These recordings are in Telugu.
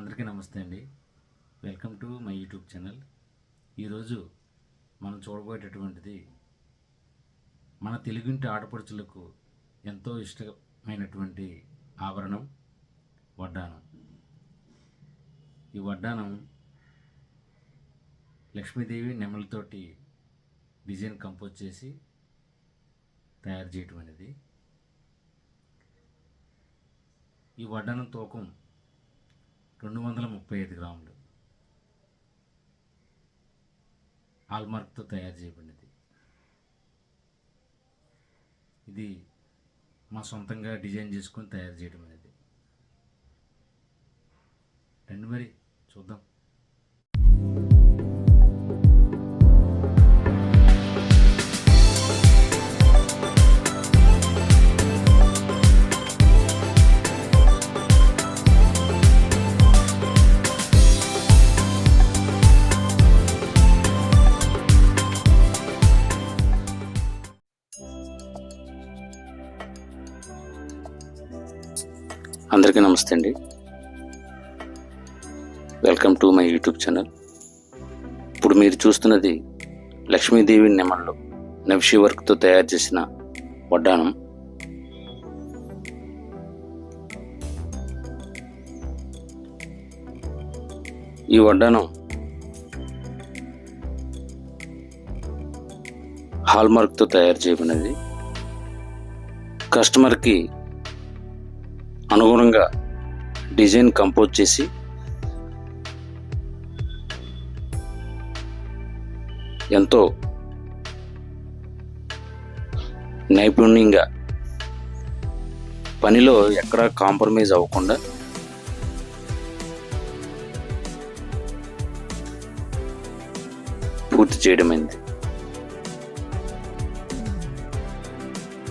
అందరికీ నమస్తే అండి. Welcome to my YouTube channel. ఈరోజు మనం చూడబోయేటటువంటిది మన తెలుగుంటి ఆడపడుచులకు ఎంతో ఇష్టమైనటువంటి ఆభరణం వడ్డానం ఈ వడ్డానం లక్ష్మీదేవి నెమలతోటి డిజైన్ కంపోజ్ చేసి తయారు చేయటం అనేది. ఈ వడ్డానం తూకం రెండు వందల ముప్పై ఐదు గ్రాములు. హాల్మార్క్తో తయారు చేయబడినది. ఇది మా సొంతంగా డిజైన్ చేసుకొని తయారు చేయడం అనేది. రండి మరి చూద్దాం. అందరికీ నమస్తే అండి. Welcome to my YouTube channel ఇప్పుడు మీరు చూస్తున్నది లక్ష్మీదేవి నెమళ్ళు నవిషి వర్క్తో తయారు చేసిన వడ్డానం ఈ వడ్డానం హాల్మార్క్తో తయారు చేయబడినది. కస్టమర్కి అనుగుణంగా డిజైన్ కంపోజ్ చేసి ఎంతో నైపుణ్యంగా పనిలో ఎక్కడా కాంప్రమైజ్ అవ్వకుండా పూర్తి చేయడమైంది.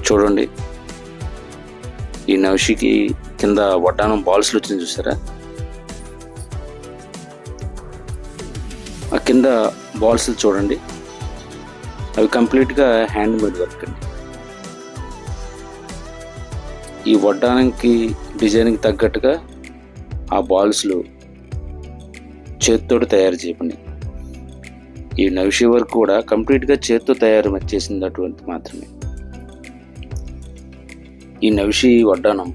చూడండి ఈ నవషికి కింద వడ్డానం బాల్స్లు వచ్చింది చూసారా? ఆ కింద బాల్స్ చూడండి. అవి కంప్లీట్గా హ్యాండ్ మేడ్ వర్క్ అండి. ఈ వడ్డానంకి డిజైన్కి తగ్గట్టుగా ఆ బాల్స్లు చేతితోటి తయారు చేయబడి ఈ నవిషి వర్క్ కూడా కంప్లీట్గా చేతితో తయారు చేసినటువంటి మాత్రమే. ఈ నవిషి వడ్డానం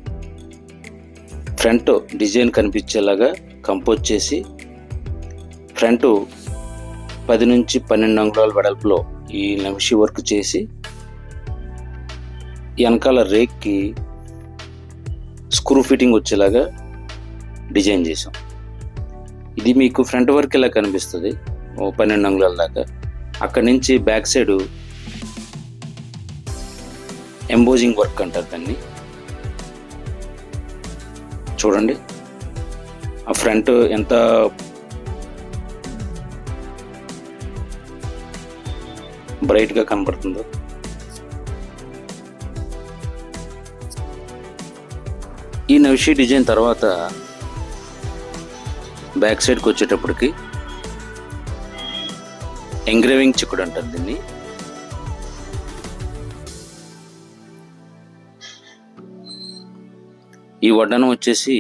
ఫ్రంట్ డిజైన్ కనిపించేలాగా కంపోజ్ చేసి ఫ్రంట్ పది నుంచి పన్నెండు అంగుళాల వెడల్పులో ఈ నమిషి వర్క్ చేసి వెనకాల రేక్కి స్క్రూ ఫిట్టింగ్ వచ్చేలాగా డిజైన్ చేసాం. ఇది మీకు ఫ్రంట్ వర్క్ ఇలా కనిపిస్తుంది? ఓ పన్నెండు అంగుళాల దాకా. అక్కడి నుంచి బ్యాక్ సైడ్ ఎంబోజింగ్ వర్క్ అంటారు దాన్ని. చూడండి. ఆ ఫ్రంట్ ఎంత బ్రైట్గా కనబడుతుందో ఈ నవిషి డిజైన్ తర్వాత బ్యాక్ సైడ్కి వచ్చేటప్పటికి ఎంగ్రేవింగ్ చిక్కుడు అంటారు దీన్ని. ఈ వడ్డానం వచ్చేసి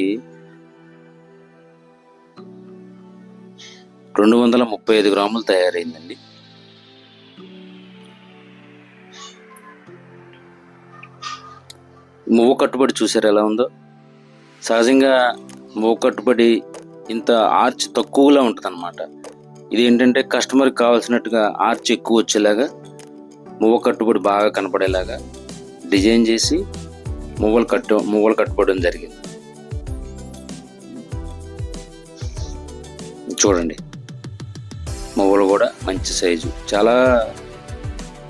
రెండు వందల ముప్పై ఐదు గ్రాములు తయారైందండి. మువ్వ కట్టుబడి చూసారు ఎలా ఉందో? సహజంగా మువ్వ కట్టుబడి ఇంత ఆర్చ్ తక్కువలా ఉంటుంది అనమాట ఇది ఏంటంటే కస్టమర్కి కావాల్సినట్టుగా ఆర్చ్ ఎక్కువ వచ్చేలాగా మువ్వ కట్టుబడి బాగా కనపడేలాగా డిజైన్ చేసి మువ్వలు కట్టు మువ్వలు కట్టుకోవడం జరిగింది. చూడండి. మువ్వలు కూడా మంచి సైజు. చాలా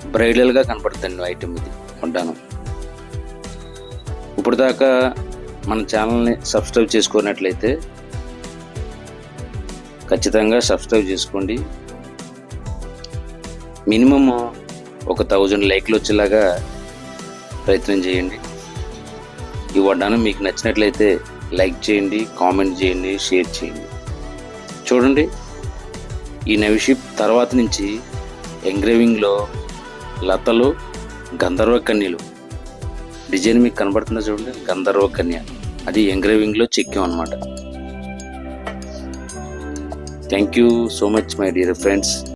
బ్రైడల్గా కనపడుతుంది ఐటమ్ ఇది వడ్డానం ఇప్పుడు దాకా మన ఛానల్ని సబ్స్క్రైబ్ చేసుకున్నట్లయితే ఖచ్చితంగా సబ్స్క్రైబ్ చేసుకోండి. మినిమమ్ ఒక థౌజండ్ లైక్లు వచ్చేలాగా ప్రయత్నం చేయండి. ఈ వడ్డానం మీకు నచ్చినట్లయితే లైక్ చేయండి కామెంట్ చేయండి షేర్ చేయండి. చూడండి ఈ నవిషిప్ తర్వాత నుంచి ఎంగ్రేవింగ్లో లతలు గంధర్వ కన్యలు. డిజైన్ మీకు కనబడుతుందా చూడండి? గంధర్వ కన్య. అది ఎంగ్రేవింగ్లో చెక్కాం అనమాట thank you so much my dear friends.